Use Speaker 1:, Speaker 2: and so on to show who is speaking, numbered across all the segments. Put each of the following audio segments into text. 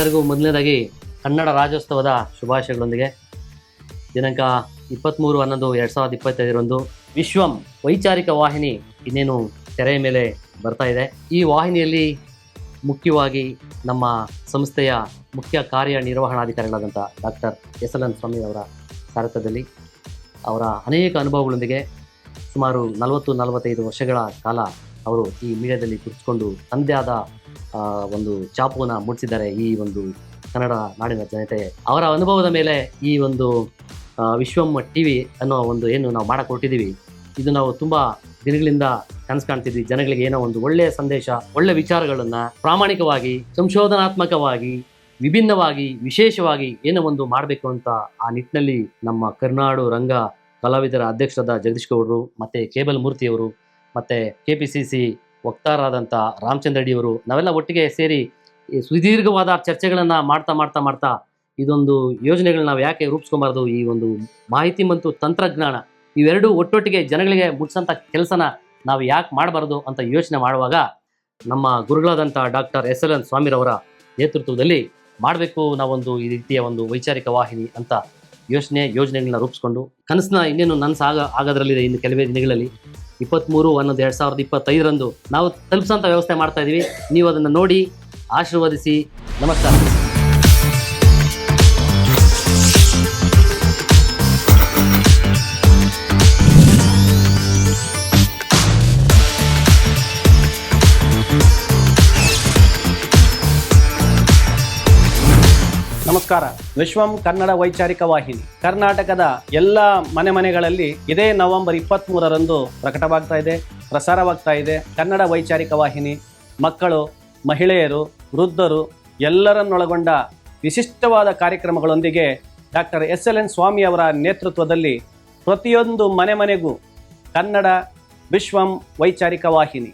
Speaker 1: ಎಲ್ಲರಿಗೂ ಮೊದಲನೇದಾಗಿ ಕನ್ನಡ ರಾಜ್ಯೋತ್ಸವದ ಶುಭಾಶಯಗಳೊಂದಿಗೆ ದಿನಾಂಕ ಇಪ್ಪತ್ತ್ಮೂರು ಹನ್ನೊಂದು ಎರಡು ಸಾವಿರದ ಇಪ್ಪತ್ತೈದರಂದು ವಿಶ್ವಂ ವೈಚಾರಿಕ ವಾಹಿನಿ ಇನ್ನೇನು ತೆರೆಯ ಮೇಲೆ ಬರ್ತಾ ಇದೆ. ಈ ವಾಹಿನಿಯಲ್ಲಿ ಮುಖ್ಯವಾಗಿ ನಮ್ಮ ಸಂಸ್ಥೆಯ ಮುಖ್ಯ ಕಾರ್ಯನಿರ್ವಹಣಾಧಿಕಾರಿಗಳಾದಂಥ doctor S L N Swamy ಅವರ ಸಾರಥ್ಯದಲ್ಲಿ ಅವರ ಅನೇಕ ಅನುಭವಗಳೊಂದಿಗೆ ಸುಮಾರು ನಲವತ್ತು ನಲವತ್ತೈದು ವರ್ಷಗಳ ಕಾಲ ಅವರು ಈ ಮೀಡಿಯಾದಲ್ಲಿ ಕುರಿಸ್ಕೊಂಡು ತಂದೆ ಆದ ಒಂದು ಚಾಪುವನ್ನು ಮೂಡಿಸಿದ್ದಾರೆ ಈ ಒಂದು ಕನ್ನಡ ನಾಡಿನ ಜನತೆ. ಅವರ ಅನುಭವದ ಮೇಲೆ ಈ ಒಂದು ವಿಶ್ವಮ್ಮ ವಿಶ್ವಂ ಟಿ ವಿ ಅನ್ನೋ ಒಂದು ಏನು ನಾವು ಮಾಡಿಕೊಟ್ಟಿದ್ದೀವಿ. ಇದು ನಾವು ತುಂಬ ದಿನಗಳಿಂದ ಕನಸು ಕಾಣ್ತಿದ್ವಿ. ಜನಗಳಿಗೆ ಏನೋ ಒಂದು ಒಳ್ಳೆಯ ಸಂದೇಶ, ಒಳ್ಳೆ ವಿಚಾರಗಳನ್ನು ಪ್ರಾಮಾಣಿಕವಾಗಿ, ಸಂಶೋಧನಾತ್ಮಕವಾಗಿ, ವಿಭಿನ್ನವಾಗಿ, ವಿಶೇಷವಾಗಿ ಏನೋ ಒಂದು ಮಾಡಬೇಕು ಅಂತ ಆ ನಿಟ್ಟಿನಲ್ಲಿ ನಮ್ಮ ಕರ್ನಾಡು ರಂಗ ಕಲಾವಿದರ ಅಧ್ಯಕ್ಷರಾದ ಜಗದೀಶ್ ಗೌಡರು, ಮತ್ತು ಕೇಬಲ್ ಮೂರ್ತಿಯವರು ಮತ್ತು ಕೆ ಪಿ ಸಿ ಸಿ ವಕ್ತಾರರಾದಂಥ ರಾಮಚಂದ್ರ ರೆಡ್ಡಿಯವರು ನಾವೆಲ್ಲ ಒಟ್ಟಿಗೆ ಸೇರಿ ಸುದೀರ್ಘವಾದ ಚರ್ಚೆಗಳನ್ನು ಮಾಡ್ತಾ ಮಾಡ್ತಾ ಮಾಡ್ತಾ ಇದೊಂದು ಯೋಜನೆಗಳನ್ನ ನಾವು ಯಾಕೆ ರೂಪಿಸ್ಕೊಬಾರ್ದು ಈ ಒಂದು ಮಾಹಿತಿ ಮತ್ತು ತಂತ್ರಜ್ಞಾನ ಇವೆರಡು ಒಟ್ಟೊಟ್ಟಿಗೆ ಜನಗಳಿಗೆ ಮುಟ್ಸೋಂಥ ಕೆಲಸನ ನಾವು ಯಾಕೆ ಮಾಡಬಾರ್ದು ಅಂತ ಯೋಚನೆ ಮಾಡುವಾಗ ನಮ್ಮ ಗುರುಗಳಾದಂಥ ಡಾಕ್ಟರ್ ಎಸ್ ಎಲ್ ಎನ್ ಸ್ವಾಮಿರವರ ನೇತೃತ್ವದಲ್ಲಿ ಮಾಡಬೇಕು ನಾವೊಂದು ಈ ರೀತಿಯ ಒಂದು ವೈಚಾರಿಕ ವಾಹಿನಿ ಅಂತ ಯೋಚನೆ ಯೋಜನೆಗಳನ್ನ ರೂಪಿಸ್ಕೊಂಡು ಕನಸನ್ನ ಇನ್ನೇನು ನನಸು ಆಗ ಆಗೋದ್ರಲ್ಲಿದೆ ಇನ್ನು ಕೆಲವೇ ದಿನಗಳಲ್ಲಿ ಇಪ್ಪತ್ತ್ಮೂರು ಒಂದೊಂದು ಎರಡು ಸಾವಿರದ ಇಪ್ಪತ್ತೈದರಂದು ನಾವು ತಲುಪಿಸೋಂಥ ವ್ಯವಸ್ಥೆ ಮಾಡ್ತಾ ಇದ್ದೀವಿ ನೀವು ಅದನ್ನು ನೋಡಿ ಆಶೀರ್ವದಿಸಿ. ನಮಸ್ಕಾರ.
Speaker 2: ನಮಸ್ಕಾರ. ವಿಶ್ವಂ ಕನ್ನಡ ವೈಚಾರಿಕ ವಾಹಿನಿ. ಕರ್ನಾಟಕದ ಎಲ್ಲ ಮನೆ ಮನೆಗಳಲ್ಲಿ ಇದೇ ನವೆಂಬರ್ ಇಪ್ಪತ್ತ್ ಮೂರರಂದು ಪ್ರಕಟವಾಗ್ತಾ ಇದೆ, ಪ್ರಸಾರವಾಗ್ತಾ ಇದೆ ಕನ್ನಡ ವೈಚಾರಿಕ ವಾಹಿನಿ. ಮಕ್ಕಳು, ಮಹಿಳೆಯರು, ವೃದ್ಧರು ಎಲ್ಲರನ್ನೊಳಗೊಂಡ ವಿಶಿಷ್ಟವಾದ ಕಾರ್ಯಕ್ರಮಗಳೊಂದಿಗೆ doctor S L N Swamy ಅವರ ನೇತೃತ್ವದಲ್ಲಿ ಪ್ರತಿಯೊಂದು ಮನೆ ಮನೆಗೂ ಕನ್ನಡ ವಿಶ್ವಂ ವೈಚಾರಿಕ ವಾಹಿನಿ.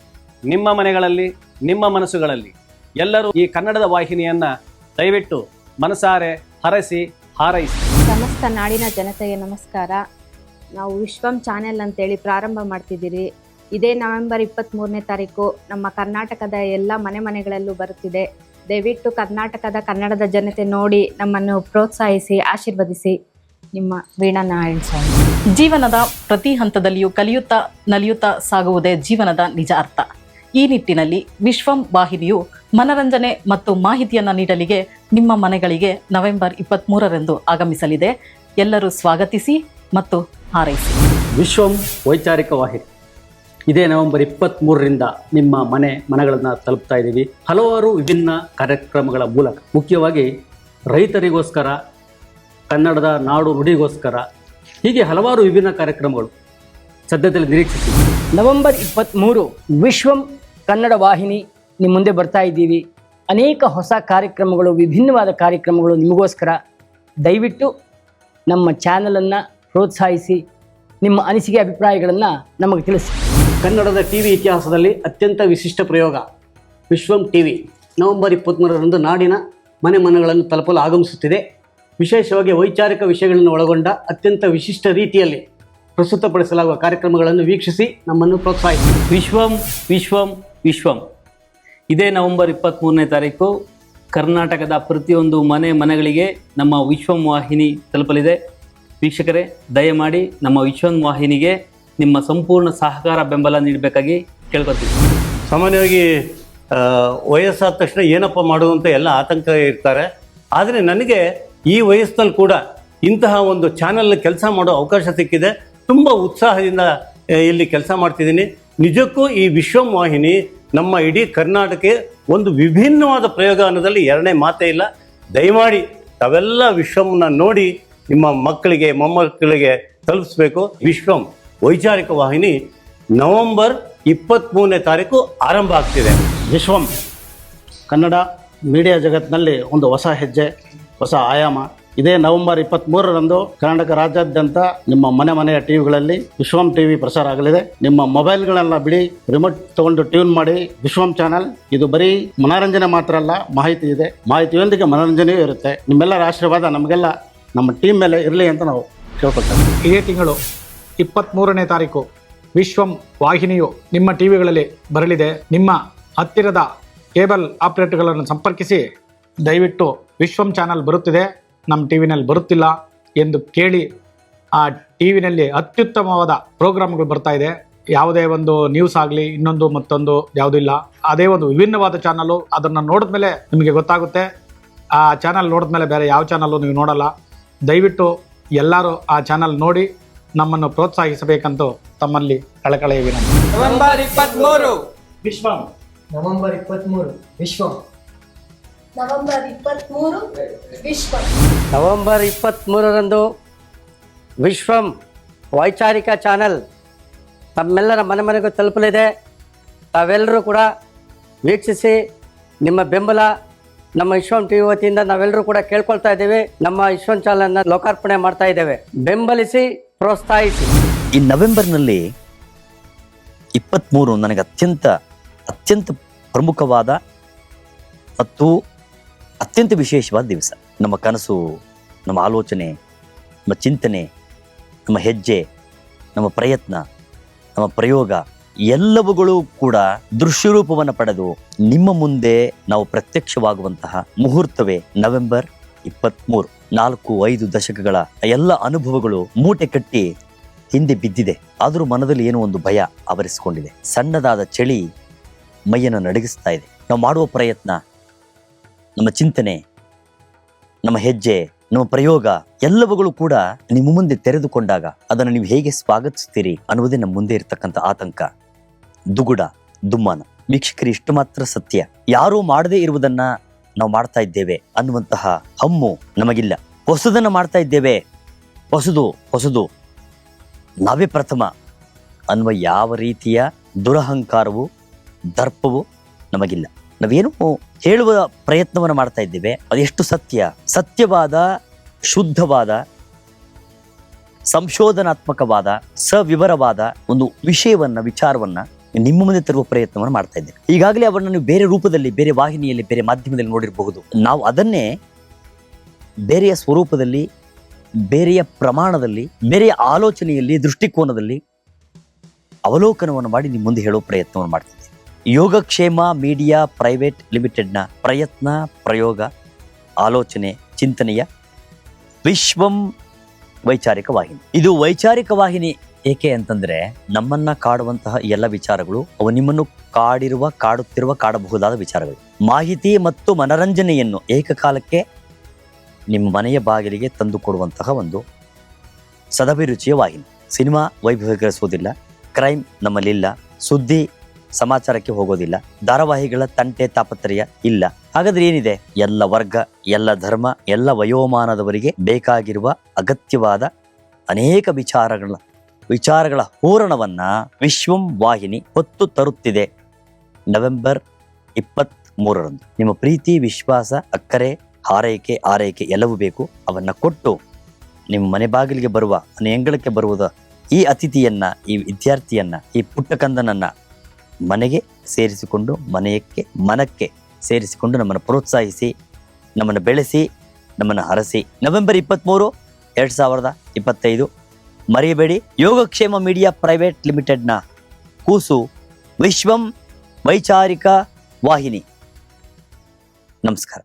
Speaker 2: ನಿಮ್ಮ ಮನೆಗಳಲ್ಲಿ, ನಿಮ್ಮ ಮನಸ್ಸುಗಳಲ್ಲಿ ಎಲ್ಲರೂ ಈ ಕನ್ನಡದ ವಾಹಿನಿಯನ್ನು ದಯವಿಟ್ಟು ಮನಸಾರೆ ಹರಸಿ ಹಾರೈಸಿ.
Speaker 3: ಸಮಸ್ತ ನಾಡಿನ ಜನತೆಗೆ ನಮಸ್ಕಾರ. ನಾವು ವಿಶ್ವಂ ಚಾನೆಲ್ ಅಂತೇಳಿ ಪ್ರಾರಂಭ ಮಾಡ್ತಿದ್ದೀರಿ. ಇದೇ ನವೆಂಬರ್ ಇಪ್ಪತ್ತ್ಮೂರನೇ ತಾರೀಕು ನಮ್ಮ ಕರ್ನಾಟಕದ ಎಲ್ಲ ಮನೆ ಮನೆಗಳಲ್ಲೂ ಬರುತ್ತಿದೆ. ದಯವಿಟ್ಟು ಕರ್ನಾಟಕದ ಕನ್ನಡದ ಜನತೆ ನೋಡಿ ನಮ್ಮನ್ನು ಪ್ರೋತ್ಸಾಹಿಸಿ ಆಶೀರ್ವದಿಸಿ. ನಿಮ್ಮ ವೀಣಾ ನಾರಾಯಣ ಸ್ವಾಮಿ.
Speaker 4: ಜೀವನದ ಪ್ರತಿ ಹಂತದಲ್ಲಿಯೂ ಕಲಿಯುತ್ತಾ ನಲಿಯುತ್ತಾ ಸಾಗುವುದೇ ಜೀವನದ ನಿಜ ಅರ್ಥ. ಈ ನಿಟ್ಟಿನಲ್ಲಿ ವಿಶ್ವಂ ವಾಹಿನಿಯು ಮನರಂಜನೆ ಮತ್ತು ಮಾಹಿತಿಯನ್ನು ನೀಡಲಿಗೆ ನಿಮ್ಮ ಮನೆಗಳಿಗೆ ನವೆಂಬರ್ ಇಪ್ಪತ್ತ್ಮೂರರಂದು ಆಗಮಿಸಲಿದೆ. ಎಲ್ಲರೂ ಸ್ವಾಗತಿಸಿ ಮತ್ತು ಹಾರೈಸಿ.
Speaker 5: ವಿಶ್ವಂ ವೈಚಾರಿಕ ವಾಹಿನಿ. ಇದೇ ನವೆಂಬರ್ ಇಪ್ಪತ್ತ್ಮೂರರಿಂದ ನಿಮ್ಮ ಮನೆ ಮನೆಗಳನ್ನು ತಲುಪ್ತಾ ಇದ್ದೀವಿ. ಹಲವಾರು ವಿಭಿನ್ನ ಕಾರ್ಯಕ್ರಮಗಳ ಮೂಲಕ. ಮುಖ್ಯವಾಗಿ ರೈತರಿಗೋಸ್ಕರ ಕನ್ನಡದ ನಾಡು ನುಡಿಗೋಸ್ಕರ ಹೀಗೆ ಹಲವಾರು ವಿಭಿನ್ನ ಕಾರ್ಯಕ್ರಮಗಳು ಸದ್ಯದಲ್ಲಿ ನಿರೀಕ್ಷಿಸಿ
Speaker 6: ನವೆಂಬರ್ ಇಪ್ಪತ್ತ್ಮೂರು ವಿಶ್ವಂ ಕನ್ನಡ ವಾಹಿನಿ ನಿಮ್ಮ ಮುಂದೆ ಬರ್ತಾ ಇದ್ದೀವಿ. ಅನೇಕ ಹೊಸ ಕಾರ್ಯಕ್ರಮಗಳು ವಿಭಿನ್ನವಾದ ಕಾರ್ಯಕ್ರಮಗಳು ನಿಮಗೋಸ್ಕರ. ದಯವಿಟ್ಟು ನಮ್ಮ ಚಾನಲನ್ನು ಪ್ರೋತ್ಸಾಹಿಸಿ ನಿಮ್ಮ ಅನಿಸಿಕೆ ಅಭಿಪ್ರಾಯಗಳನ್ನು ನಮಗೆ ತಿಳಿಸಿ.
Speaker 5: ಕನ್ನಡದ ಟಿ ವಿ ಇತಿಹಾಸದಲ್ಲಿ ಅತ್ಯಂತ ವಿಶಿಷ್ಟ ಪ್ರಯೋಗ ವಿಶ್ವಂ ಟಿ ವಿ ನವೆಂಬರ್ ಇಪ್ಪತ್ತ್ಮೂರರಂದು ನಾಡಿನ ಮನೆ ಮನೆಗಳನ್ನು ತಲುಪಲು ಆಗಮಿಸುತ್ತಿದೆ. ವಿಶೇಷವಾಗಿ ವೈಚಾರಿಕ ವಿಷಯಗಳನ್ನು ಒಳಗೊಂಡ ಅತ್ಯಂತ ವಿಶಿಷ್ಟ ರೀತಿಯಲ್ಲಿ ಪ್ರಸ್ತುತಪಡಿಸಲಾಗುವ ಕಾರ್ಯಕ್ರಮಗಳನ್ನು ವೀಕ್ಷಿಸಿ ನಮ್ಮನ್ನು ಪ್ರೋತ್ಸಾಹಿಸಿ.
Speaker 7: ವಿಶ್ವಂ ವಿಶ್ವಂ ವಿಶ್ವಂ. ಇದೇ ನವೆಂಬರ್ ಇಪ್ಪತ್ತ್ಮೂರನೇ ತಾರೀಕು ಕರ್ನಾಟಕದ ಪ್ರತಿಯೊಂದು ಮನೆ ಮನೆಗಳಿಗೆ ನಮ್ಮ ವಿಶ್ವಂ ವಾಹಿನಿ ತಲುಪಲಿದೆ. ವೀಕ್ಷಕರೇ, ದಯಮಾಡಿ ನಮ್ಮ ವಿಶ್ವಂ ವಾಹಿನಿಗೆ ನಿಮ್ಮ ಸಂಪೂರ್ಣ ಸಹಕಾರ ಬೆಂಬಲ ನೀಡಬೇಕಾಗಿ ಕೇಳ್ಕೊತೀವಿ
Speaker 8: ಸಾಮಾನ್ಯವಾಗಿ ವಯಸ್ಸಾದ ತಕ್ಷಣ ಏನಪ್ಪ ಮಾಡೋದು ಅಂತ ಎಲ್ಲ ಆತಂಕ ಇರ್ತಾರೆ. ಆದರೆ ನನಗೆ ಈ ವಯಸ್ಸಿನಲ್ಲಿ ಕೂಡ ಇಂತಹ ಒಂದು ಚಾನಲ್ ಕೆಲಸ ಮಾಡೋ ಅವಕಾಶ ಸಿಕ್ಕಿದೆ. ತುಂಬ ಉತ್ಸಾಹದಿಂದ ಇಲ್ಲಿ ಕೆಲಸ ಮಾಡ್ತಿದ್ದೀನಿ. ನಿಜಕ್ಕೂ ಈ ವಿಶ್ವಂ ವಾಹಿನಿ ನಮ್ಮ ಇಡೀ ಕರ್ನಾಟಕಕ್ಕೆ ಒಂದು ವಿಭಿನ್ನವಾದ ಪ್ರಯೋಗ ಎರಡನೇ ಮಾತೇ ಇಲ್ಲ. ದಯಮಾಡಿ ತಾವೆಲ್ಲ ವಿಶ್ವವನ್ನು ನೋಡಿ ನಿಮ್ಮ ಮಕ್ಕಳಿಗೆ, ಮೊಮ್ಮಕ್ಕಳಿಗೆ ತಲುಪಿಸ್ಬೇಕು. ವಿಶ್ವಂ ವೈಚಾರಿಕ ವಾಹಿನಿ ನವೆಂಬರ್ ಇಪ್ಪತ್ತ್ಮೂರನೇ ತಾರೀಕು ಆರಂಭ ಆಗ್ತಿದೆ.
Speaker 2: ವಿಶ್ವಂ, ಕನ್ನಡ ಮೀಡಿಯಾ ಜಗತ್ತಿನಲ್ಲಿ ಒಂದು ಹೊಸ ಹೆಜ್ಜೆ, ಹೊಸ ಆಯಾಮ. ಇದೇ ನವೆಂಬರ್ ಇಪ್ಪತ್ತ್ಮೂರರಂದು ಕರ್ನಾಟಕ ರಾಜ್ಯಾದ್ಯಂತ ನಿಮ್ಮ ಮನೆ ಮನೆಯ ಟಿವಿಗಳಲ್ಲಿ ವಿಶ್ವಂ ಟಿವಿ ಪ್ರಸಾರ ಆಗಲಿದೆ. ನಿಮ್ಮ ಮೊಬೈಲ್ಗಳೆಲ್ಲ ಬಿಡಿ, ರಿಮೋಟ್ ತಗೊಂಡು ಟ್ಯೂನ್ ಮಾಡಿ, ವಿಶ್ವಂ ಚಾನಲ್. ಇದು ಬರೀ ಮನೋರಂಜನೆ ಮಾತ್ರ ಅಲ್ಲ, ಮಾಹಿತಿ ಇದೆ. ಮಾಹಿತಿಯೊಂದಿಗೆ ಮನೋರಂಜನೆಯೂ ಇರುತ್ತೆ. ನಿಮ್ಮೆಲ್ಲರ ಆಶೀರ್ವಾದ ನಮಗೆಲ್ಲ ನಮ್ಮ ಟೀಮ್ ಮೇಲೆ ಇರಲಿ ಅಂತ ನಾವು ಕೇಳ್ಕೊಳ್ತೇವೆ.
Speaker 9: ಇದೇ ತಿಂಗಳು ಇಪ್ಪತ್ತ್ಮೂರನೇ ತಾರೀಕು ವಿಶ್ವಂ ವಾಹಿನಿಯು ನಿಮ್ಮ ಟಿವಿಗಳಲ್ಲಿ ಬರಲಿದೆ. ನಿಮ್ಮ ಹತ್ತಿರದ ಕೇಬಲ್ ಆಪರೇಟರ್ಗಳನ್ನು ಸಂಪರ್ಕಿಸಿ ದಯವಿಟ್ಟು ವಿಶ್ವಂ ಚಾನಲ್ ಬರುತ್ತಿದೆ. ನಮ್ಮ ಟಿ ವಿನಲ್ಲಿ ಬರುತ್ತಿಲ್ಲ ಎಂದು ಕೇಳಿ ಆ ಟಿ ವಿನಲ್ಲಿ ಅತ್ಯುತ್ತಮವಾದ ಪ್ರೋಗ್ರಾಮ್ಗಳು ಬರ್ತಾ ಇದೆ. ಯಾವುದೇ ಒಂದು ನ್ಯೂಸ್ ಆಗಲಿ ಇನ್ನೊಂದು ಮತ್ತೊಂದು ಯಾವುದೂ ಇಲ್ಲ. ಅದೇ ಒಂದು ವಿಭಿನ್ನವಾದ ಚಾನಲ್ಲು ಅದನ್ನು ನೋಡಿದ ಮೇಲೆ ನಿಮಗೆ ಗೊತ್ತಾಗುತ್ತೆ. ಆ ಚಾನಲ್ ನೋಡಿದ ಮೇಲೆ ಬೇರೆ ಯಾವ ಚಾನಲ್ಲು ನೀವು ನೋಡಲ್ಲ. ದಯವಿಟ್ಟು ಎಲ್ಲರೂ ಆ ಚಾನಲ್ ನೋಡಿ ನಮ್ಮನ್ನು ಪ್ರೋತ್ಸಾಹಿಸಬೇಕಂತೂ ತಮ್ಮಲ್ಲಿ ಕಳಕಳೆಯ ವಿನಂತಿ.
Speaker 10: ನವೆಂಬರ್ ಇಪ್ಪತ್ತ್ಮೂರು
Speaker 2: ವಿಶ್ವಂ.
Speaker 6: ನವೆಂಬರ್ ಇಪ್ಪತ್ತ್ಮೂರು ವಿಶ್ವ.
Speaker 11: ನವೆಂಬರ್ ಇಪ್ಪತ್ತ್ಮೂರು ವಿಶ್ವ.
Speaker 6: ನವೆಂಬರ್ ಇಪ್ಪತ್ತ್ಮೂರರಂದು ವಿಶ್ವಂ ವೈಚಾರಿಕ ಚಾನಲ್ ತಮ್ಮೆಲ್ಲರ ಮನೆ ಮನೆಗೂ ತಲುಪಲಿದೆ. ತಾವೆಲ್ಲರೂ ಕೂಡ ವೀಕ್ಷಿಸಿ ನಿಮ್ಮ ಬೆಂಬಲ ನಮ್ಮ ವಿಶ್ವಂ ಟಿ ವಿ ವತಿಯಿಂದ ನಾವೆಲ್ಲರೂ ಕೂಡ ಕೇಳ್ಕೊಳ್ತಾ ಇದ್ದೇವೆ. ನಮ್ಮ ವಿಶ್ವಂ ಚಾನಲ್ನ ಲೋಕಾರ್ಪಣೆ ಮಾಡ್ತಾ ಇದ್ದೇವೆ. ಬೆಂಬಲಿಸಿ ಪ್ರೋತ್ಸಾಹಿಸಿ.
Speaker 12: ಈ ನವೆಂಬರ್ನಲ್ಲಿ ಇಪ್ಪತ್ತ್ಮೂರು ನನಗೆ ಅತ್ಯಂತ ಅತ್ಯಂತ ಪ್ರಮುಖವಾದ ಮತ್ತು ಅತ್ಯಂತ ವಿಶೇಷವಾದ ದಿವಸ. ನಮ್ಮ ಕನಸು, ನಮ್ಮ ಆಲೋಚನೆ, ನಮ್ಮ ಚಿಂತನೆ, ನಮ್ಮ ಹೆಜ್ಜೆ, ನಮ್ಮ ಪ್ರಯತ್ನ, ನಮ್ಮ ಪ್ರಯೋಗ, ಎಲ್ಲವುಗಳು ಕೂಡ ದೃಶ್ಯರೂಪವನ್ನು ಪಡೆದು ನಿಮ್ಮ ಮುಂದೆ ನಾವು ಪ್ರತ್ಯಕ್ಷವಾಗುವಂತಹ ಮುಹೂರ್ತವೇ ನವೆಂಬರ್ ಇಪ್ಪತ್ತ್ಮೂರು. ನಾಲ್ಕು, ಐದು ದಶಕಗಳ ಎಲ್ಲ ಅನುಭವಗಳು ಮೂಟೆ ಕಟ್ಟಿ ಹಿಂದೆ ಬಿದ್ದಿದೆ. ಆದರೂ ಮನದಲ್ಲಿ ಏನೋ ಒಂದು ಭಯ ಆವರಿಸಿಕೊಂಡಿದೆ. ಸಣ್ಣದಾದ ಚಳಿ ಮೈಯನ್ನು ನಡಗಿಸ್ತಾ ಇದೆ. ನಾವು ಮಾಡುವ ಪ್ರಯತ್ನ ನಮ್ಮ ಚಿಂತನೆ, ನಮ್ಮ ಹೆಜ್ಜೆ, ನಮ್ಮ ಪ್ರಯೋಗ ಎಲ್ಲವುಗಳು ಕೂಡ ನಿಮ್ಮ ಮುಂದೆ ತೆರೆದುಕೊಂಡಾಗ ಅದನ್ನು ನೀವು ಹೇಗೆ ಸ್ವಾಗತಿಸ್ತೀರಿ ಅನ್ನುವುದೇ ನಮ್ಮ ಮುಂದೆ ಇರತಕ್ಕಂಥ ಆತಂಕ, ದುಗುಡ, ದುಮ್ಮಾನ. ವೀಕ್ಷಕರು, ಇಷ್ಟು ಮಾತ್ರ ಸತ್ಯ. ಯಾರೂ ಮಾಡದೇ ಇರುವುದನ್ನ ನಾವು ಮಾಡ್ತಾ ಇದ್ದೇವೆ ಅನ್ನುವಂತಹ ಹಮ್ಮು ನಮಗಿಲ್ಲ. ಹೊಸದನ್ನು ಮಾಡ್ತಾ ಇದ್ದೇವೆ. ಹೊಸದು ಹೊಸದು. ನಾವೇ ಪ್ರಥಮ. ಅನ್ನುವ ಯಾವ ರೀತಿಯ ದುರಹಂಕಾರವು, ದರ್ಪವು ನಮಗಿಲ್ಲ. ನಾವೇನು ಹೇಳುವ ಪ್ರಯತ್ನವನ್ನು ಮಾಡ್ತಾ ಇದ್ದೇವೆ. ಅದೆಷ್ಟು ಸತ್ಯ? ಸತ್ಯವಾದ, ಶುದ್ಧವಾದ, ಸಂಶೋಧನಾತ್ಮಕವಾದ, ಸವಿವರವಾದ ಒಂದು ವಿಷಯವನ್ನ, ವಿಚಾರವನ್ನ ನಿಮ್ಮ ಮುಂದೆ ತರುವ ಪ್ರಯತ್ನವನ್ನು ಮಾಡ್ತಾ ಇದ್ದೇವೆ. ಈಗಾಗಲೇ ಅವರನ್ನು ನೀವು ಬೇರೆ ರೂಪದಲ್ಲಿ, ಬೇರೆ ವಾಹಿನಿಯಲ್ಲಿ, ಬೇರೆ ಮಾಧ್ಯಮದಲ್ಲಿ ನೋಡಿರಬಹುದು. ನಾವು ಅದನ್ನೇ ಬೇರೆಯ ಸ್ವರೂಪದಲ್ಲಿ, ಬೇರೆಯ ಪ್ರಮಾಣದಲ್ಲಿ, ಬೇರೆಯ ಆಲೋಚನೆಯಲ್ಲಿ, ದೃಷ್ಟಿಕೋನದಲ್ಲಿ ಅವಲೋಕನವನ್ನು ಮಾಡಿ ನಿಮ್ಮ ಮುಂದೆ ಹೇಳೋ ಪ್ರಯತ್ನವನ್ನು ಮಾಡ್ತಿದ್ದೆ ಯೋಗಕ್ಷೇಮ ಮೀಡಿಯಾ ಪ್ರೈವೇಟ್ ಲಿಮಿಟೆಡ್ನ ಪ್ರಯತ್ನ, ಪ್ರಯೋಗ, ಆಲೋಚನೆ, ಚಿಂತನೆಯ ವಿಶ್ವಂ ವೈಚಾರಿಕ ವಾಹಿನಿ. ಇದು ವೈಚಾರಿಕ ವಾಹಿನಿ ಏಕೆ ಅಂತಂದರೆ ನಮ್ಮನ್ನು ಕಾಡುವಂತಹ ಎಲ್ಲ ವಿಚಾರಗಳು ಅವು ನಿಮ್ಮನ್ನು ಕಾಡಿರುವ, ಕಾಡುತ್ತಿರುವ, ಕಾಡಬಹುದಾದ ವಿಚಾರಗಳು. ಮಾಹಿತಿ ಮತ್ತು ಮನರಂಜನೆಯನ್ನು ಏಕಕಾಲಕ್ಕೆ ನಿಮ್ಮ ಮನೆಯ ಬಾಗಿಲಿಗೆ ತಂದು ಕೊಡುವಂತಹ ಒಂದು ಸದಭಿರುಚಿಯ ವಾಹಿನಿ. ಸಿನಿಮಾ ವೈಭವೀಕರಿಸುವುದಿಲ್ಲ, ಕ್ರೈಮ್ ನಮ್ಮಲ್ಲಿಲ್ಲ, ಸುದ್ದಿ ಸಮಾಚಾರಕ್ಕೆ ಹೋಗೋದಿಲ್ಲ. ಧಾರಾವಾಹಿಗಳ ತಂಟೆ ತಾಪತ್ರಯ ಇಲ್ಲ. ಹಾಗಾದ್ರೆ ಏನಿದೆ? ಎಲ್ಲ ವರ್ಗ, ಎಲ್ಲ ಧರ್ಮ, ಎಲ್ಲ ವಯೋಮಾನದವರಿಗೆ ಬೇಕಾಗಿರುವ ಅಗತ್ಯವಾದ ಅನೇಕ ವಿಚಾರಗಳ ವಿಚಾರಗಳ ಹೂರಣವನ್ನ ವಿಶ್ವಂ ವಾಹಿನಿ ಹೊತ್ತು ತರುತ್ತಿದೆ. ನವೆಂಬರ್ ಇಪ್ಪತ್ತ್ ಮೂರರಂದು ನಿಮ್ಮ ಪ್ರೀತಿ, ವಿಶ್ವಾಸ, ಅಕ್ಕರೆ, ಹಾರೈಕೆ, ಆರೈಕೆ ಎಲ್ಲವೂ ಬೇಕು. ಅವನ್ನ ಕೊಟ್ಟು ನಿಮ್ಮ ಮನೆ ಬಾಗಿಲಿಗೆ ಬರುವ, ಮನೆ ಅಂಗಳಕ್ಕೆ ಬರುವುದ ಈ ಅತಿಥಿಯನ್ನ, ಈ ವಿದ್ಯಾರ್ಥಿಯನ್ನ, ಈ ಪುಟ್ಟ ಕಂದನನ್ನ ಮನೆಗೆ ಸೇರಿಸಿಕೊಂಡು, ಮನೆಯಕ್ಕೆ, ಮನಕ್ಕೆ ಸೇರಿಸಿಕೊಂಡು ನಮ್ಮನ್ನು ಪ್ರೋತ್ಸಾಹಿಸಿ, ನಮ್ಮನ್ನು ಬೆಳೆಸಿ, ನಮ್ಮನ್ನು ಹರಸಿ. ನವೆಂಬರ್ ಇಪ್ಪತ್ತ್ಮೂರು ಎರಡು ಸಾವಿರದ ಇಪ್ಪತ್ತೈದು. ಮರೆಯಬೇಡಿ. ಯೋಗಕ್ಷೇಮ ಮೀಡಿಯಾ ಪ್ರೈವೇಟ್ ಲಿಮಿಟೆಡ್ನ ಕೂಸು. ವಿಶ್ವಂ ವೈಚಾರಿಕ ವಾಹಿನಿ. ನಮಸ್ಕಾರ.